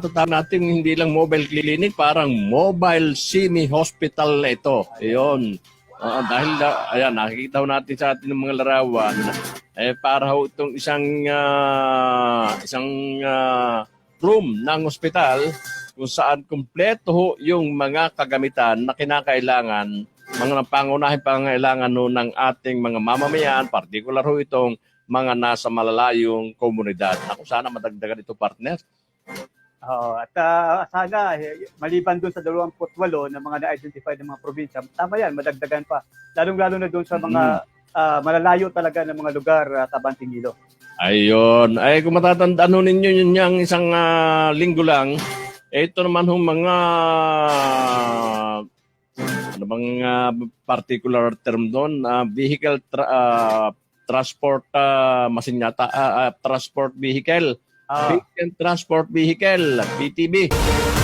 Tatawag natin hindi lang mobile clinic, parang mobile semi-hospital na ito. Ayun. Oo, dahil da, ayan, nakikita natin sa atin ng mga larawan, eh, para ho itong isang, ah, isang ah, room ng ospital kung saan kumpleto ho yung mga kagamitan na kinakailangan, mga pangunahing pangangailangan no ng ating mga mamamayan, particular ho itong mga nasa malalayong komunidad. Ako sana madagdagan ito partner. Oo, at ah, sana, eh, maliban doon sa 28 na mga na-identify ng mga probinsya, tama yan, madagdagan pa. Lalong-lalo na doon sa mga ah, malalayo talaga ng mga lugar, uh, Kabanting Ilo. Ayun. Ay, kung matatandaan ho ninyo yun yung isang ah, linggo lang, eh, ito naman ho mga ano bang ah, particular term doon? Ah, vehicle tra- ah, transport uh, machine yata, ah, ah, transport vehicle. Ah, Vehicle transport vehicle, BTV.